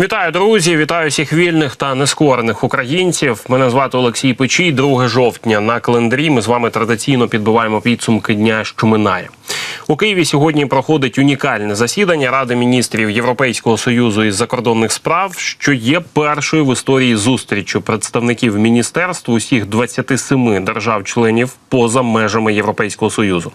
Вітаю, друзі! Вітаю всіх вільних та нескорених українців. Мене звати Олексій Печій. 2 жовтня на календарі. Ми з вами традиційно підбиваємо підсумки дня, що минає. У Києві сьогодні проходить унікальне засідання Ради міністрів Європейського союзу із закордонних справ, що є першою в історії зустрічю представників міністерств усіх 27 держав-членів поза межами Європейського союзу.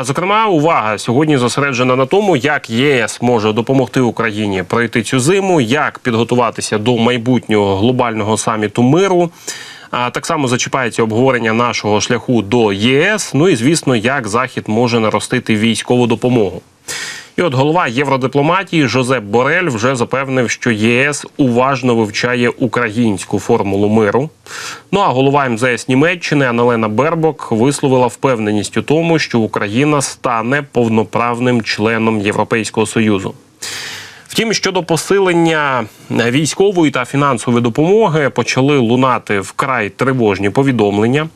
Зокрема, увага сьогодні зосереджена на тому, як ЄС може допомогти Україні пройти цю зиму, як підготуватися до майбутнього глобального саміту миру. Так само зачіпається обговорення нашого шляху до ЄС. Ну і звісно, як Захід може наростити військову допомогу. І от голова євродипломатії Жозеп Борель вже запевнив, що ЄС уважно вивчає українську формулу миру. Ну а голова МЗС Німеччини Аналена Бербок висловила впевненість у тому, що Україна стане повноправним членом Європейського союзу. Втім, щодо посилення військової та фінансової допомоги почали лунати вкрай тривожні повідомлення.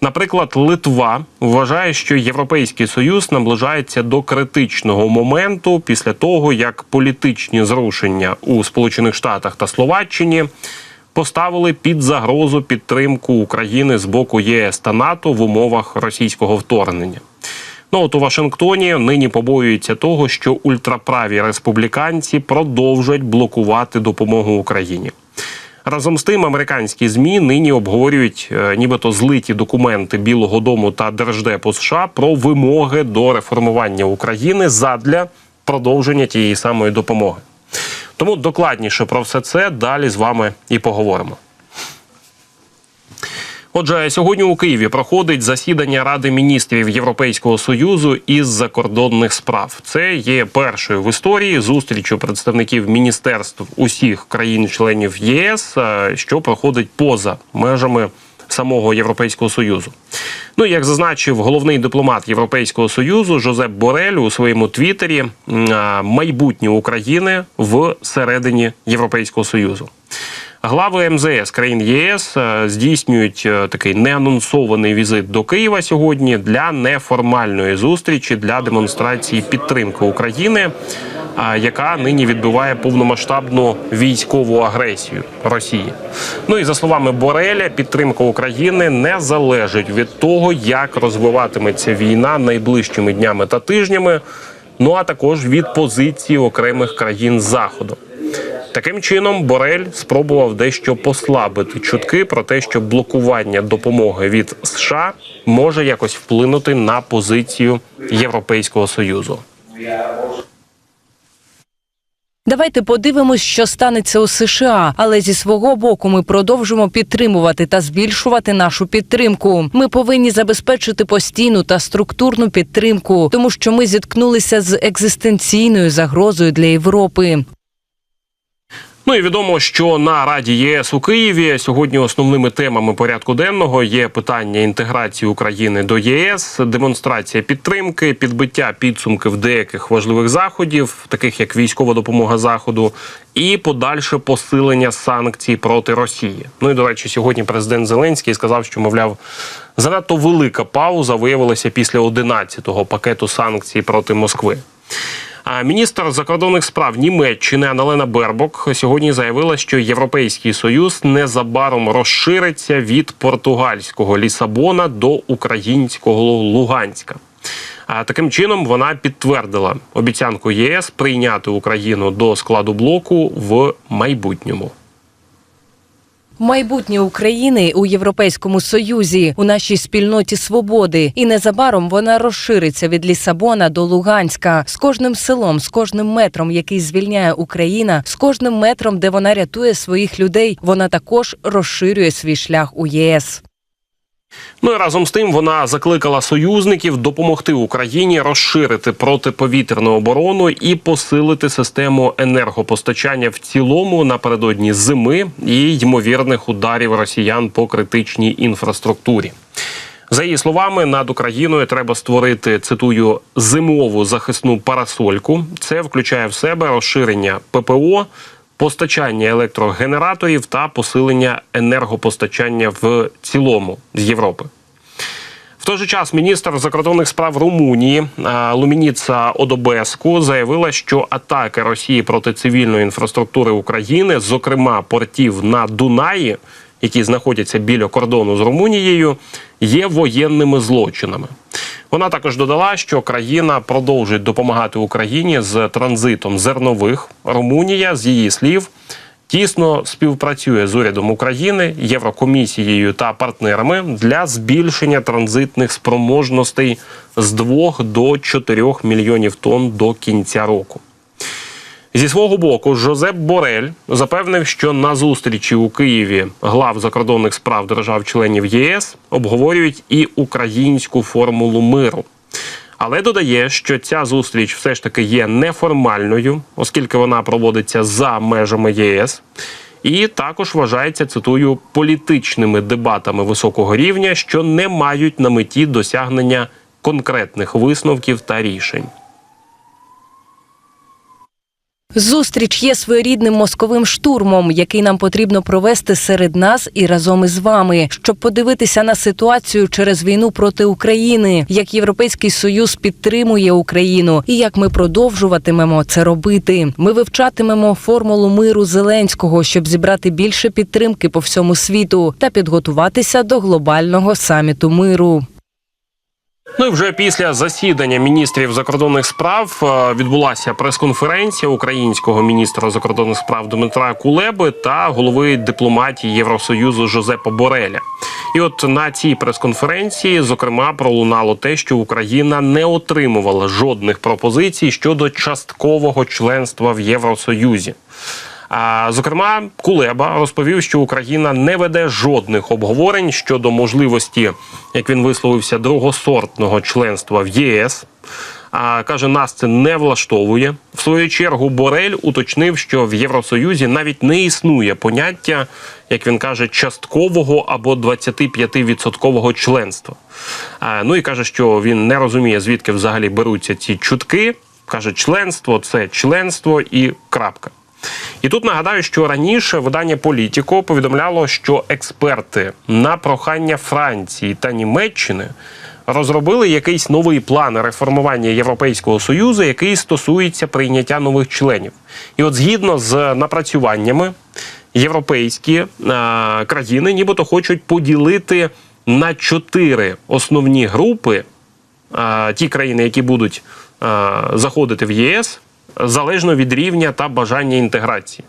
Наприклад, Литва вважає, що Європейський Союз наближається до критичного моменту після того, як політичні зрушення у Сполучених Штатах та Словаччині поставили під загрозу підтримку України з боку ЄС та НАТО в умовах російського вторгнення. Ну от у Вашингтоні нині побоюються того, що ультраправі республіканці продовжать блокувати допомогу Україні. Разом з тим, американські змі нині обговорюють, е, нібито злиті документи Білого Дому та Держдепу США про вимоги до реформування України задля продовження тієї самої допомоги. Тому докладніше про все це далі з вами і поговоримо. Отже, сьогодні у Києві проходить засідання Ради міністрів Європейського союзу із закордонних справ. Це є першою в історії зустрічю представників міністерств усіх країн-членів ЄС, е, що проходить поза межами самого Європейського союзу. Ну як зазначив головний дипломат Європейського союзу Жозеп Борель у своєму твіттері, майбутнє України в середині Європейського союзу. Глави МЗС країн ЄС е, здійснюють е, такий неанонсований візит до Києва сьогодні для неформальної зустрічі для демонстрації підтримки України, яка нині відбиває повномасштабну військову агресію Росії. Ну і за словами Бореля, підтримка України не залежить від того, як розвиватиметься війна найближчими днями та тижнями. Ну а також від позиції окремих країн заходу. Таким чином, Борель спробував дещо послабити чутки про те, що блокування допомоги від США може якось вплинути на позицію Європейського союзу. Давайте подивимось, що станеться у США. Але зі свого боку ми продовжимо підтримувати та збільшувати нашу підтримку. Ми повинні забезпечити постійну та структурну підтримку, тому що ми зіткнулися з екзистенційною загрозою для Європи. Ну і відомо, що на Раді ЄС у Києві сьогодні основними темами порядку денного є питання інтеграції України до ЄС, демонстрація підтримки, підбиття підсумків деяких важливих заходів, таких як військова допомога заходу, і подальше посилення санкцій проти Росії. Ну і до речі, сьогодні президент Зеленський сказав, що мовляв. Занадто велика пауза виявилася після 11-го пакету санкцій проти Москви. Міністр закордонних справ Німеччини Аналена Бербок сьогодні заявила, що Європейський союз незабаром розшириться від португальського Лісабона до українського Луганська. А таким чином вона підтвердила обіцянку ЄС прийняти Україну до складу блоку в майбутньому. Майбутнє України у Європейському Союзі у нашій спільноті свободи, і незабаром вона розшириться від Лісабона до Луганська з кожним селом, з кожним метром, який звільняє Україна, з кожним метром, де вона рятує своїх людей. Вона також розширює свій шлях у ЄС. Ну і разом з тим вона закликала союзників допомогти Україні розширити протиповітряну оборону і посилити систему енергопостачання в цілому напередодні зими і ймовірних ударів росіян по критичній інфраструктурі. За її словами, над Україною треба створити цитую зимову захисну парасольку. Це включає в себе розширення ППО, постачання електрогенераторів та посилення енергопостачання в цілому з Європи. В той же час міністр закордонних справ Румунії Лумініца Одобеску заявила, що атаки Росії проти цивільної інфраструктури України, зокрема портів на Дунаї, які знаходяться біля кордону з Румунією, є воєнними злочинами. Вона також додала, що країна продовжить допомагати Україні з транзитом зернових. Румунія, з її слів, тісно співпрацює з урядом України, Єврокомісією та партнерами для збільшення транзитних спроможностей з 2 до 4 мільйонів тонн до кінця року. Зі свого боку, Жозеп Борель запевнив, що на зустрічі у Києві глав закордонних справ держав-членів ЄС обговорюють і українську формулу миру. Але додає, що ця зустріч все ж таки є неформальною, оскільки вона проводиться за межами ЄС. І також вважається цитую політичними дебатами високого рівня, що не мають на меті досягнення конкретних висновків та рішень. Зустріч є своєрідним мозковим штурмом, який нам потрібно провести серед нас і разом із вами, щоб подивитися на ситуацію через війну проти України, як Європейський Союз підтримує Україну і як ми продовжуватимемо це робити. Ми вивчатимемо формулу миру Зеленського, щоб зібрати більше підтримки по всьому світу та підготуватися до глобального саміту миру. Ну і вже після засідання міністрів закордонних справ е, відбулася прес-конференція українського міністра закордонних справ Дмитра Кулеби та голови дипломатії Євросоюзу Жозепа Бореля. І от на цій прес-конференції, зокрема, пролунало те, що Україна не отримувала жодних пропозицій щодо часткового членства в Євросоюзі. А зокрема, Кулеба розповів, що Україна не веде жодних обговорень щодо можливості, як він висловився, другосортного членства в ЄС. А каже, нас це не влаштовує. В свою чергу Борель уточнив, що в Євросоюзі навіть не існує поняття, як він каже, часткового або 25% членства. А, ну і каже, що він не розуміє, звідки взагалі беруться ці чутки. Каже, членство це членство і крапка. І тут нагадаю, що раніше видання Політіко повідомляло, що експерти на прохання Франції та Німеччини розробили якийсь новий план реформування Європейського союзу, який стосується прийняття нових членів. І от згідно з напрацюваннями, європейські е, країни, нібито хочуть поділити на чотири основні групи е, ті країни, які будуть е, заходити в ЄС залежно від рівня та бажання інтеграції.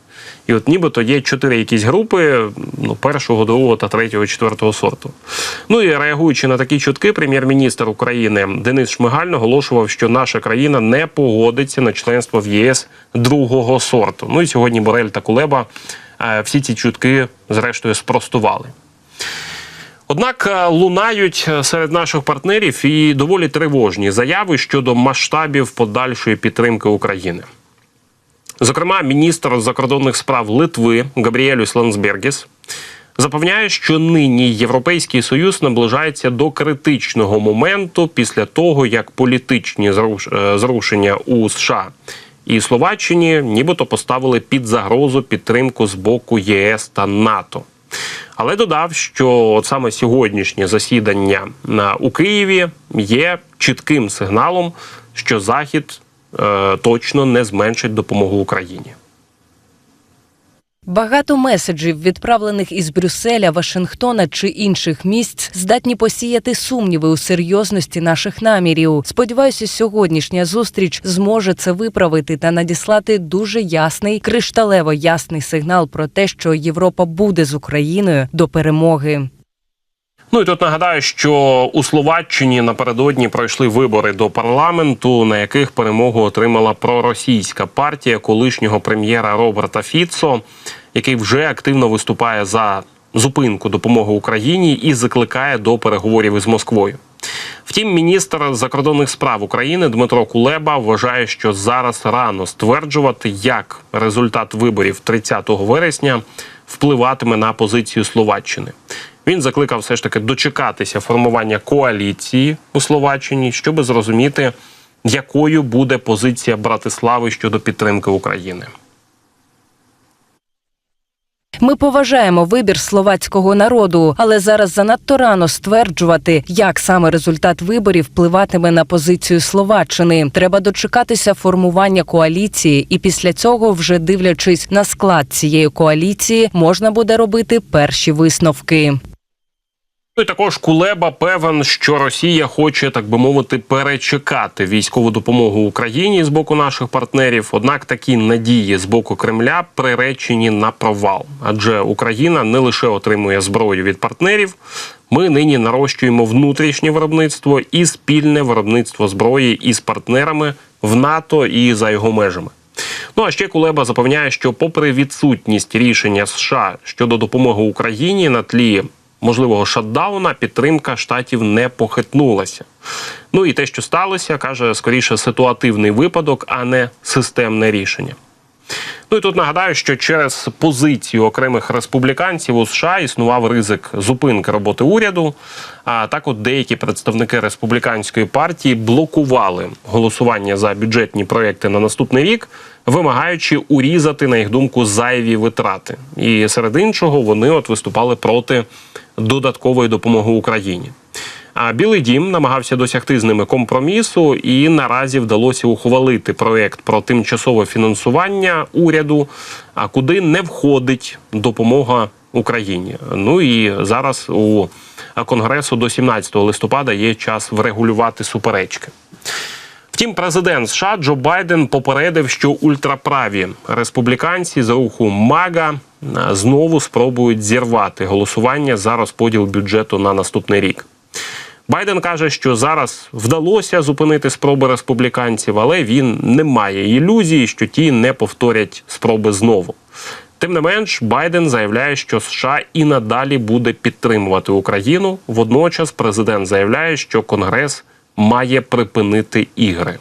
І от нібито є чотири якісь групи ну, першого, другого та третього, четвертого сорту. Ну і реагуючи на такі чутки, прем'єр-міністр України Денис Шмигаль наголошував, що наша країна не погодиться на членство в ЄС другого сорту. Ну і сьогодні Борель та Кулеба е, всі ці чутки, зрештою, спростували. Однак е, лунають е, серед наших партнерів і доволі тривожні заяви щодо масштабів подальшої підтримки України. Зокрема, міністр закордонних справ Литви Габріелюс Лансбергіс запевняє, що нині Європейський Союз наближається до критичного моменту після того, як політичні е, зрушення у США і Словаччині нібито поставили під загрозу підтримку з боку ЄС та НАТО. Але додав, що от саме сьогоднішнє засідання на у Києві є чітким сигналом, що Захід е, точно не зменшить допомогу Україні. Багато меседжів, відправлених із Брюсселя, Вашингтона чи інших місць, здатні посіяти сумніви у серйозності наших намірів. Сподіваюся, сьогоднішня зустріч зможе це виправити та надіслати дуже ясний, кришталево ясний сигнал про те, що Європа буде з Україною до перемоги. Ну і тут нагадаю, що у Словаччині напередодні пройшли вибори до парламенту, на яких перемогу отримала проросійська партія колишнього прем'єра Роберта Фіцо, який вже активно виступає за зупинку допомоги Україні і закликає до переговорів із Москвою. Втім, міністр закордонних справ України Дмитро Кулеба вважає, що зараз рано стверджувати, як результат виборів 30 вересня впливатиме на позицію Словаччини. Він закликав все ж таки дочекатися формування коаліції у Словаччині, щоб зрозуміти, якою буде позиція Братислави щодо підтримки України. Ми поважаємо вибір словацького народу, але зараз занадто рано стверджувати, як саме результат виборів впливатиме на позицію Словаччини. Треба дочекатися формування коаліції, і після цього, вже дивлячись на склад цієї коаліції, можна буде робити перші висновки. Ну і також Кулеба певен, що Росія хоче, так би мовити, перечекати військову допомогу Україні з боку наших партнерів. Однак такі надії з боку Кремля приречені на провал, адже Україна не лише отримує зброю від партнерів. Ми нині нарощуємо внутрішнє виробництво і спільне виробництво зброї із партнерами в НАТО і за його межами. Ну а ще Кулеба запевняє, що, попри відсутність рішення США щодо допомоги Україні на тлі можливого шатдауна, підтримка штатів не похитнулася. Ну і те, що сталося, каже скоріше ситуативний випадок, а не системне рішення. Ну і тут нагадаю, що через позицію окремих республіканців у США існував ризик зупинки роботи уряду. А так, от деякі представники республіканської партії блокували голосування за бюджетні проекти на наступний рік, вимагаючи урізати, на їх думку, зайві витрати. І серед іншого вони от виступали проти додаткової допомоги Україні. Білий Дім намагався досягти з ними компромісу, і наразі вдалося ухвалити проект про тимчасове фінансування уряду, а куди не входить допомога Україні. Ну і зараз у Конгресу до 17 листопада є час врегулювати суперечки. Втім, президент США Джо Байден попередив, що ультраправі республіканці з руху МАГА знову спробують зірвати голосування за розподіл бюджету на наступний рік. Байден каже, що зараз вдалося зупинити спроби республіканців, але він не має ілюзії, що ті не повторять спроби знову. Тим не менш, Байден заявляє, що США і надалі буде підтримувати Україну. Водночас, президент заявляє, що Конгрес має припинити ігри.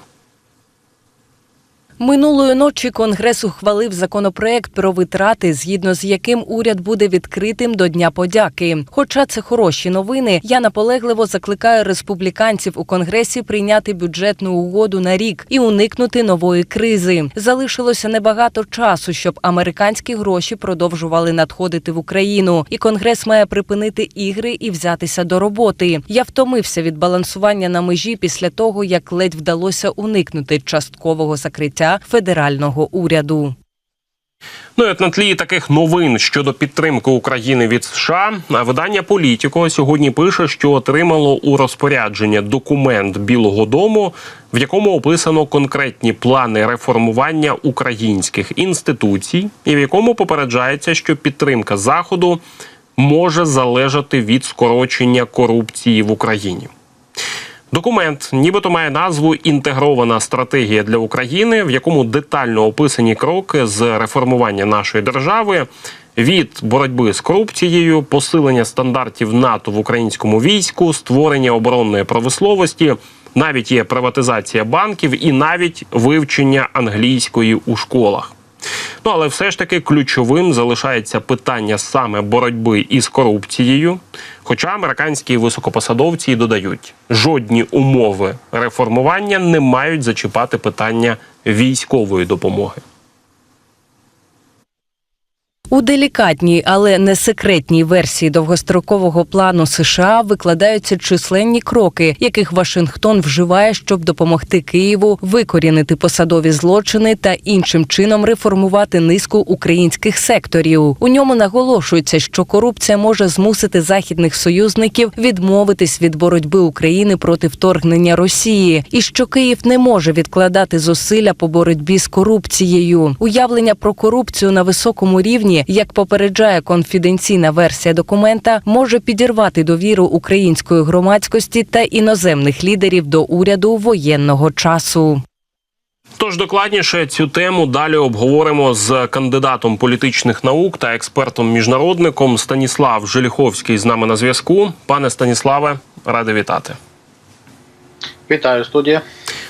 Минулої ночі Конгрес ухвалив законопроект про витрати, згідно з яким уряд буде відкритим до Дня подяки. Хоча це хороші новини, я наполегливо закликаю республіканців у конгресі прийняти бюджетну угоду на рік і уникнути нової кризи. Залишилося небагато часу, щоб американські гроші продовжували надходити в Україну, і конгрес має припинити ігри і взятися до роботи. Я втомився від балансування на межі після того, як ледь вдалося уникнути часткового закриття федерального уряду. Ну і от на тлі таких новин щодо підтримки України від США, видання Політіко сьогодні пише, що отримало у розпорядження документ Білого Дому, в якому описано конкретні плани реформування українських інституцій, і в якому попереджається, що підтримка заходу може залежати від скорочення корупції в Україні. Документ, нібито має назву Інтегрована стратегія для України, в якому детально описані кроки з реформування нашої держави від боротьби з корупцією, посилення стандартів НАТО в українському війську, створення оборонної промисловості, навіть є приватизація банків і навіть вивчення англійської у школах. Ну але все ж таки ключовим залишається питання саме боротьби із корупцією. Хоча американські високопосадовці додають, жодні умови реформування не мають зачіпати питання військової допомоги. У делікатній, але не секретній версії довгострокового плану США викладаються численні кроки, яких Вашингтон вживає, щоб допомогти Києву викорінити посадові злочини та іншим чином реформувати низку українських секторів. У ньому наголошується, що корупція може змусити західних союзників відмовитись від боротьби України проти вторгнення Росії, і що Київ не може відкладати зусилля по боротьбі з корупцією. Уявлення про корупцію на високому рівні, як попереджає конфіденційна версія документа, може підірвати довіру української громадськості та іноземних лідерів до уряду воєнного часу. Тож докладніше цю тему далі обговоримо з кандидатом політичних наук та експертом-міжнародником Станіслав Желіховський з нами на зв'язку. Пане Станіславе, радий вітати. Вітаю студія.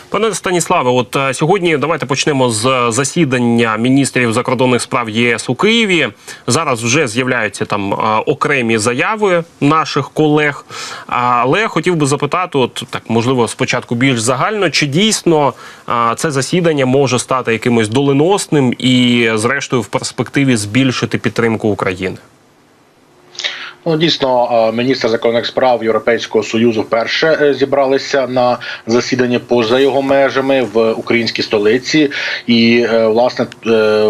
Пане Станіславе, от е, сьогодні давайте почнемо з засідання міністрів закордонних справ ЄС у Києві. Зараз вже з'являються там е, окремі заяви наших колег. Але хотів би запитати, от так можливо, спочатку більш загально, чи дійсно е, це засідання може стати якимось доленосним і, зрештою, в перспективі збільшити підтримку України. Ну, дійсно, е, міністр закордонних справ Європейського союзу вперше е, зібралися на засіданні поза його межами в українській столиці, і е, власне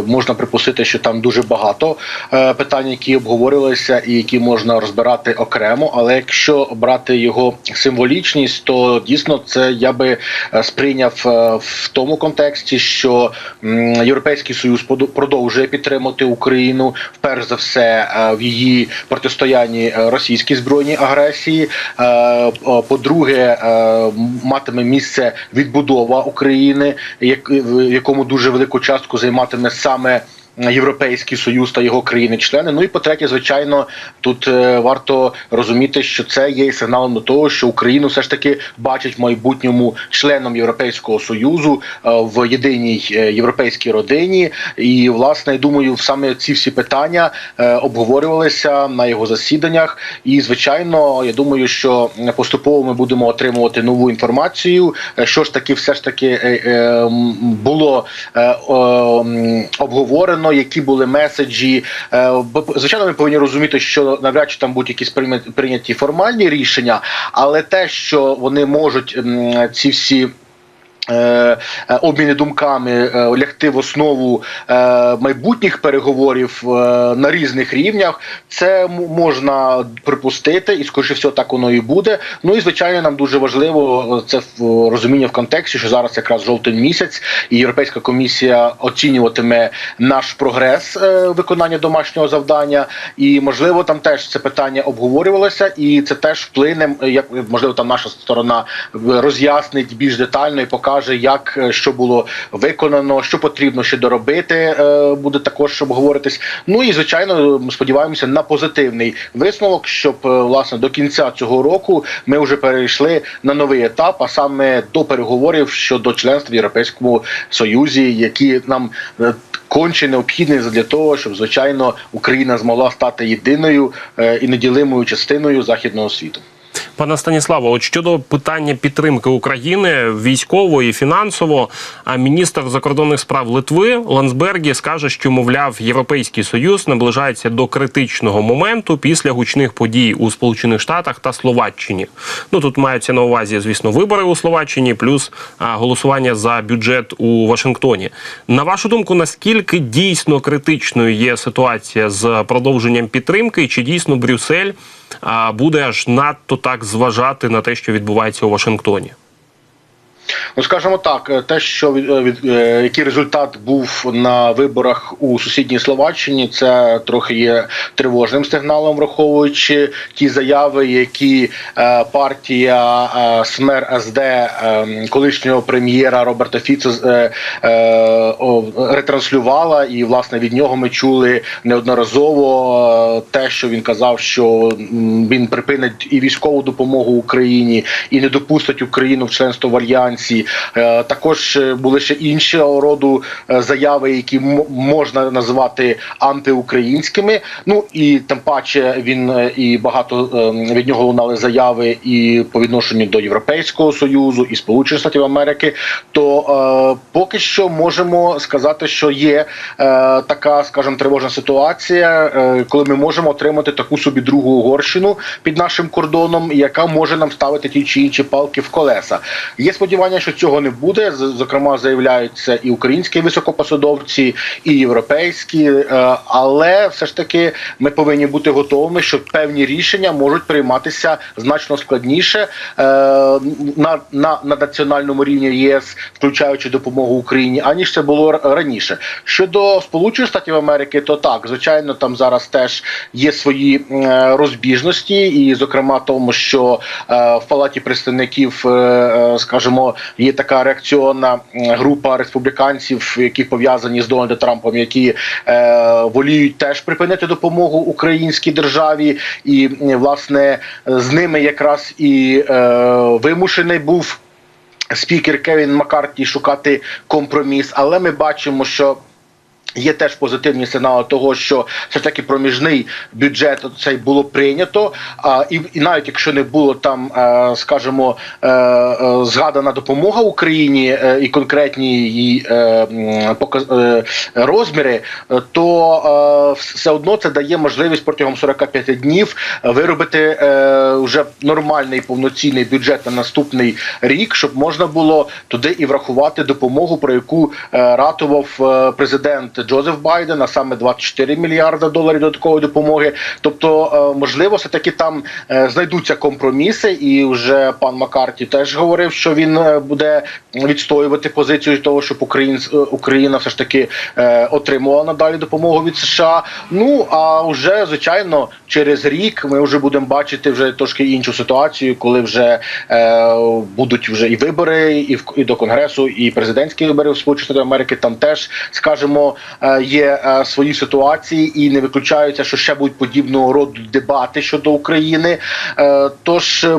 можна припустити, що там дуже багато питань, які обговорювалися, і які можна розбирати окремо. Але якщо брати його символічність, то дійсно це я би сприйняв в тому контексті, що Європейський союз продовжує підтримати Україну вперш за все в її протистоянні е, російській збройній агресії. Е, е, По-друге, матиме місце відбудова України, в якому дуже велику частку займатиме саме. Європейський союз та його країни-члени. Ну і по-третє, звичайно, тут е, варто розуміти, що це є сигналом до того, що Україну все ж таки бачить в майбутньому членом Європейського союзу е, в єдиній е, європейській родині. І власне думаю, саме ці всі питання обговорювалися на його засіданнях. І звичайно, я думаю, що поступово ми будемо отримувати нову інформацію, що ж таки, все ж таки було е, о, які були меседжі. Е, Звичайно, ми повинні розуміти, що навряд чи там будуть якісь прийняті формальні рішення, але те, що вони можуть ці всі. Е, е, Обміни думками е, лягти в основу майбутніх переговорів на різних рівнях, це можна припустити, і скоріше всього так воно і буде. Ну і звичайно, нам дуже важливо це розуміння в контексті, що зараз якраз жовтень місяць, і Європейська комісія оцінюватиме наш прогрес виконання домашнього завдання. І можливо, там теж це питання обговорювалося, і це теж вплине, як можливо, там наша сторона роз'яснить більш детально і покаже, як е, що було виконано, що потрібно ще доробити, е, буде також обговоритись. Ну і звичайно, сподіваємося на позитивний висновок, щоб е, власне до кінця цього року ми вже перейшли на новий етап, а саме до переговорів щодо членства в Європейському Союзі, які нам конче необхідні для того, щоб звичайно Україна змогла стати єдиною і неділимою частиною західного світу. Пане Станіславе, от щодо питання підтримки України військово і фінансово, а міністр закордонних справ Литви Лансбергі скаже, що мовляв Європейський Союз наближається до критичного моменту після гучних подій у Сполучених Штатах та Словаччині. Ну тут маються на увазі, звісно, вибори у Словаччині, плюс а, голосування за бюджет у Вашингтоні. На вашу думку, наскільки дійсно критичною є ситуація з продовженням підтримки, чи дійсно Брюссель буде аж надто так зважати на те, що відбувається у Вашингтоні? Ну, скажімо так, е, те, що від, е, е, який результат був на виборах у сусідній Словаччині, це трохи є тривожним сигналом, враховуючи ті заяви, які партія СМЕР СД колишнього прем'єра Роберта Фіцо ретранслювала, і власне від нього ми чули неодноразово те, що він казав, що він припинить і військову допомогу Україні, і не допустить Україну в членство в альянсі. Е, Також е, були ще іншого роду е, заяви, які можна назвати антиукраїнськими. Ну і тим паче він і багато е, від нього лунали заяви і по відношенню до Європейського союзу і Сполучених Штатів Америки. То поки що можемо сказати, що є така, скажімо, тривожна ситуація, коли ми можемо отримати таку собі другу Угорщину під нашим кордоном, яка може нам ставити ті чи інші палки в колеса. Є сподівання, що цього не буде. Зокрема, заявляються і українські високопосадовці, і європейські, е, але все ж таки ми повинні бути готовими, що певні рішення можуть прийматися значно складніше е, на, на, на національному рівні ЄС, включаючи допомогу Україні, аніж це було раніше. Щодо Сполучених Штатів Америки, то так, звичайно, там зараз теж є свої е, розбіжності, і, зокрема, тому, що в палаті представників, скажімо, є така реакціонна група республіканців, які пов'язані з Дональдом Трампом, які е, воліють теж припинити допомогу українській державі, і власне з ними якраз і е, вимушений був. спікер Кевін Маккарті шукати компроміс, але ми бачимо, що. Є теж позитивні сигнали того, що все ж таки проміжний бюджет цей було прийнято. А і, і навіть якщо не було там, е, скажімо, е, е, згадана допомога Україні і конкретні її розміри, то все одно це дає можливість протягом 45 днів виробити вже нормальний повноцінний бюджет на наступний рік, щоб можна було туди і врахувати допомогу, про яку ратував президент Джозеф Байден, а саме 24 мільярда доларів додаткової допомоги. Тобто, е, можливо, все таки там е, знайдуться компроміси, і вже пан Маккарті теж говорив, що він е, буде відстоювати позицію того, щоб Україн, Україна все ж таки отримувала надалі допомогу від США. Ну а вже звичайно через рік ми вже будемо бачити вже трошки іншу ситуацію, коли вже будуть вже і вибори, і в і до конгресу, і президентські вибори в Сполучених Америки. Там теж скажімо, е, є е, свої ситуації, і не виключаються, що ще будуть подібного роду дебати щодо України. Е, тож е,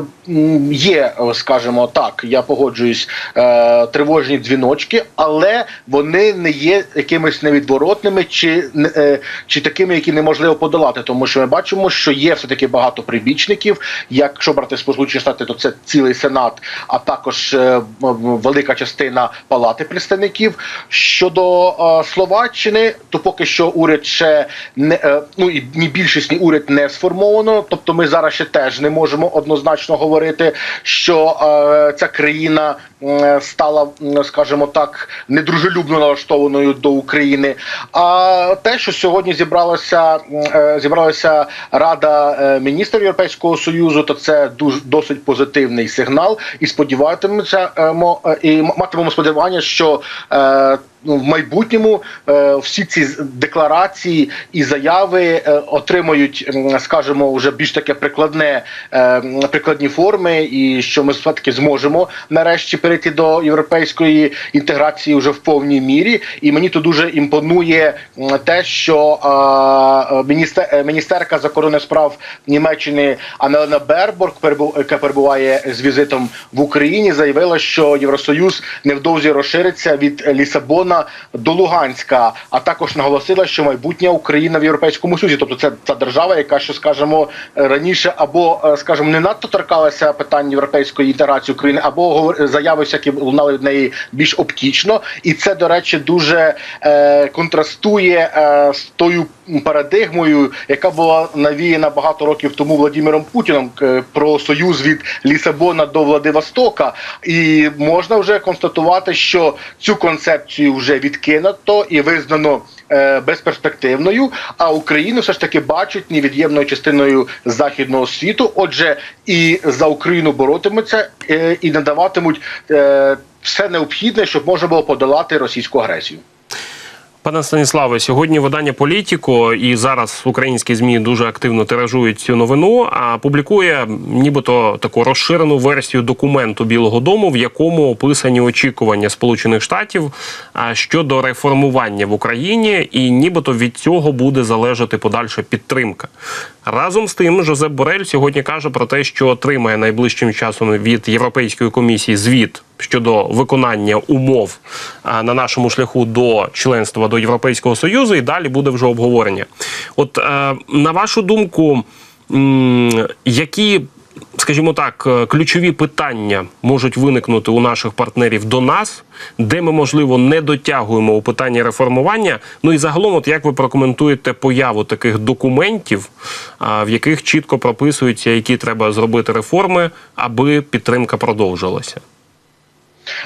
є, е, скажімо так, я погоджуюсь, е, тривожні дзвіночки, але вони не є якимись невідворотними чи е, чи такими, які неможливо подолати, тому що ми бачимо, що є все таки багато прибічників. Якщо брати Сполучені Штати, то це цілий сенат, а також е, велика частина палати представників. Щодо е, Словаччини, то поки що уряд ще не е, ну і ні більшість, ні уряд не сформовано. Тобто, ми зараз ще теж не можемо однозначно говорити, що е, ця країна стала, м, скажімо так, недружелюбно налаштованою до України. А те, що сьогодні зібралася е, зібралася Рада е, міністрів Європейського союзу, то це дуже досить позитивний сигнал, і сподіватимемося е, мо- е, і матимемо сподівання, що е, ну, в майбутньому е, всі ці декларації і заяви е, отримають, скажімо, вже більш таке прикладне е, прикладні форми, і що ми все таки зможемо нарешті перейти до європейської інтеграції вже в повній мірі. І мені тут дуже імпонує те, що е, е, міністер, е, міністерка закордонних справ Німеччини Анелена Берборг, яка перебуває з візитом в Україні, заявила, що Євросоюз невдовзі розшириться від Лісабона до Луганська, а також наголосила, що майбутня Україна в Європейському Союзі, тобто це та держава, яка що скажімо раніше, або е, скажімо, не надто торкалася питань європейської інтеграції України, або говор- заяви які лунали від неї більш оптічно, і це до речі дуже е, контрастує е, з тою парадигмою, яка була навіяна багато років тому Владимиром Путіном е, про союз від Лісабона до Владивостока, і можна вже констатувати, що цю концепцію вже відкинуто і визнано е, безперспективною. А Україну все ж таки бачать невід'ємною частиною західного світу. Отже, і за Україну боротимуться е, і надаватимуть все необхідне, щоб можна було подолати російську агресію. Пане Станіславе, сьогодні видання Політіко і зараз українські змі дуже активно тиражують цю новину. А публікує нібито таку розширену версію документу Білого Дому, в якому описані очікування Сполучених Штатів щодо реформування в Україні, і нібито від цього буде залежати подальша підтримка. Разом з тим, Жозеп Борель сьогодні каже про те, що отримає найближчим часом від Європейської комісії звіт щодо виконання умов на нашому шляху до членства до Європейського Союзу, і далі буде вже обговорення. От е, на вашу думку, які, скажімо так, е, ключові питання можуть виникнути у наших партнерів до нас, де ми, можливо, не дотягуємо у питанні реформування? Ну і загалом, от як ви прокоментуєте появу таких документів, в яких чітко прописуються, які треба зробити реформи, аби підтримка продовжилася?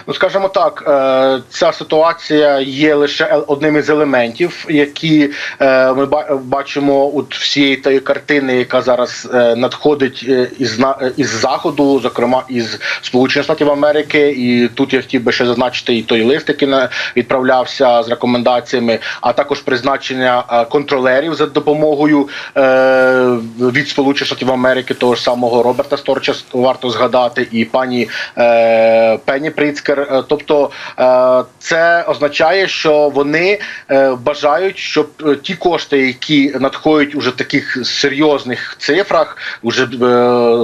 Ну, скажімо так, е, ця ситуація є лише одним із елементів, які е, ми бачимо у всієї тієї картини, яка зараз е, надходить із із заходу, зокрема із Сполучених Штатів Америки. І тут я хотів би ще зазначити і той лист, який відправлявся з рекомендаціями, а також призначення контролерів за допомогою від Сполучених Штатів Америки, того ж самого Роберта Сторча варто згадати, і пані е, Пенні Принц Пріцкер. Е, Тобто е, це означає, що вони е, бажають, щоб ті кошти, які надходять уже таких серйозних цифрах, уже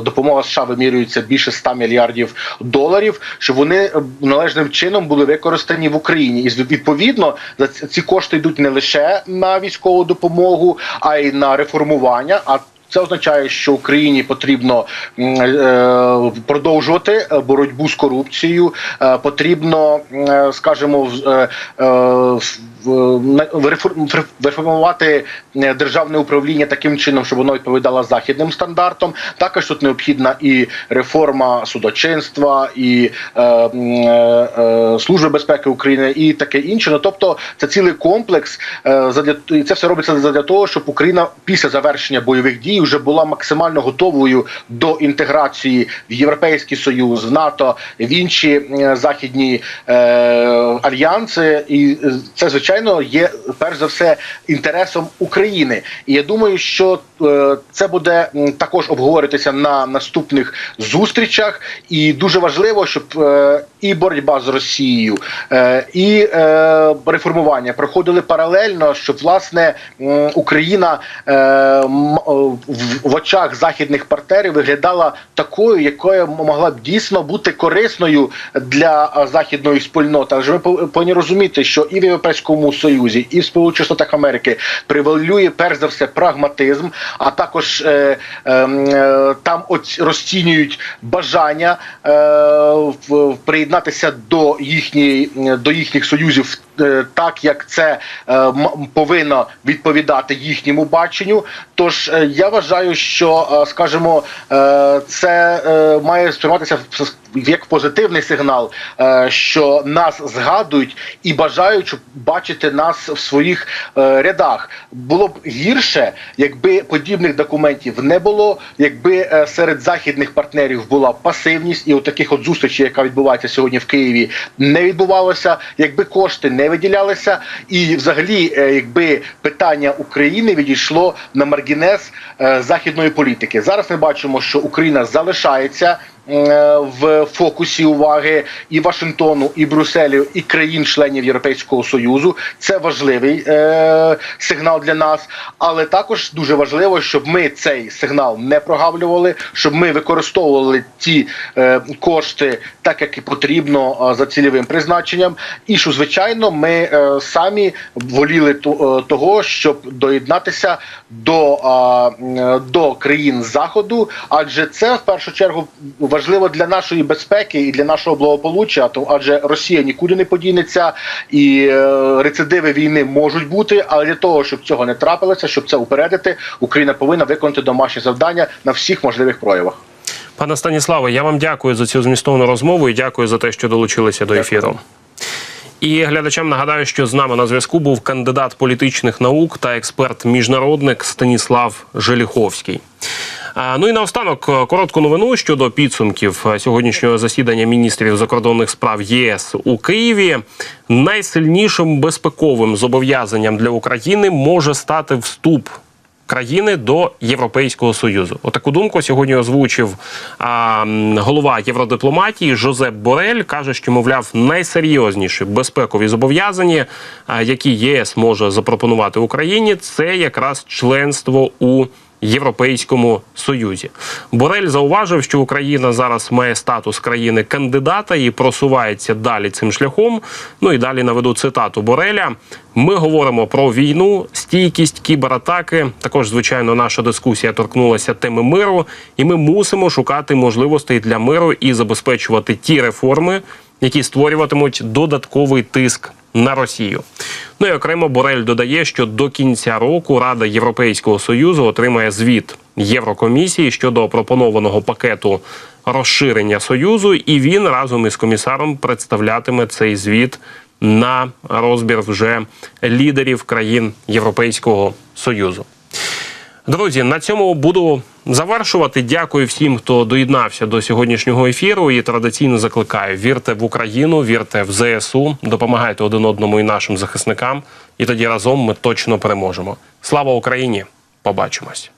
допомога США вимірюється більше 100 мільярдів доларів, щоб вони належним чином були використані в Україні. І відповідно за ці кошти йдуть не лише на військову допомогу, а й на реформування. А це означає, що Україні потрібно е, продовжувати е, боротьбу з корупцією. Е, Потрібно, скажімо, реформувати е, державне управління таким чином, щоб воно відповідало західним стандартам. Також тут необхідна і реформа судочинства, і е, е, е, служби безпеки України, і таке інше. Ну тобто, це цілий комплекс. Е, задля і це все робиться задля того, щоб Україна після завершення бойових дій вже була максимально готовою до інтеграції в Європейський Союз, в НАТО, в інші західні е, альянси, і це звичайно є перш за все інтересом України. І я думаю, що е, це буде також обговоритися на наступних зустрічах. І дуже важливо, щоб е, і боротьба з Росією, е, і реформування проходили паралельно, щоб власне Україна в, очах західних партнерів виглядала такою, якою могла б дійсно бути корисною для західної спільноти. Адже ми повинні розуміти, що і в Європейському Союзі, і в Сполучених Штатах Америки превалює перш за все прагматизм, а також е, е, е, там оць- розцінюють бажання е, в- приєднатися до їхньої до їхніх союзів. е, Так як це е, повинно відповідати їхньому баченню, тож е, я вважаю, що е, скажімо, е, це е, має сприйматися як позитивний сигнал, е, що нас згадують і бажають щоб бачити нас в своїх е, рядах. Було б гірше, якби подібних документів не було, якби е, серед західних партнерів була пасивність, і от таких от зустрічей, яка відбувається сьогодні в Києві, не відбувалося, якби кошти не виділялися, і взагалі, е, якби питання України відійшло на маргінез е, західної політики. Зараз ми бачимо, що Україна залишається. Е, В фокусі уваги і Вашингтону, і Брюсселю, і країн-членів Європейського союзу. Це важливий е, сигнал для нас, але також дуже важливо, щоб ми цей сигнал не прогавлювали, щоб ми використовували ті е, кошти так, як і потрібно за цільовим призначенням. І що звичайно, ми е, самі воліли е, того, щоб доєднатися до, е, до країн заходу, адже це в першу чергу важливо для нашої безпеки і для нашого благополуччя. То адже Росія нікуди не подінеться, і е, рецидиви війни можуть бути. Але для того, щоб цього не трапилося, щоб це упередити, Україна повинна виконати домашні завдання на всіх можливих проявах. Пане Станіславе, я вам дякую за цю змістовну розмову і дякую за те, що долучилися до ефіру. І глядачам нагадаю, що з нами на зв'язку був кандидат політичних наук та експерт-міжнародник Станіслав Желіховський. Ну і наостанок е, коротку новину щодо підсумків е, сьогоднішнього засідання міністрів закордонних справ єС у Києві. Найсильнішим безпековим зобов'язанням для України може стати вступ країни до Європейського союзу. Отаку думку сьогодні озвучив а, голова євродипломатії Жозеп Борель. каже, що мовляв найсерйозніші безпекові зобов'язання, а, які ЄС може запропонувати Україні, це якраз членство у. Європейському союзі Борель зауважив, що Україна зараз має статус країни кандидата і просувається далі цим шляхом. Ну і далі наведу цитату Бореля. Ми говоримо про війну, стійкість, кібератаки. Також, звичайно, наша дискусія торкнулася теми миру, і ми мусимо шукати можливостей для миру і забезпечувати ті реформи, які створюватимуть додатковий тиск на Росію. Ну і окремо Борель додає, що до кінця року Рада Європейського союзу отримає звіт Єврокомісії щодо пропонованого пакету розширення союзу, і він разом із комісаром представлятиме цей звіт на розбір вже лідерів країн Європейського союзу. Друзі, на цьому буду завершувати. Дякую всім, хто доєднався до сьогоднішнього ефіру. І традиційно закликаю: вірте в Україну, вірте в ЗСУ, допомагайте один одному і нашим захисникам. І тоді разом ми точно переможемо. Слава Україні! Побачимось.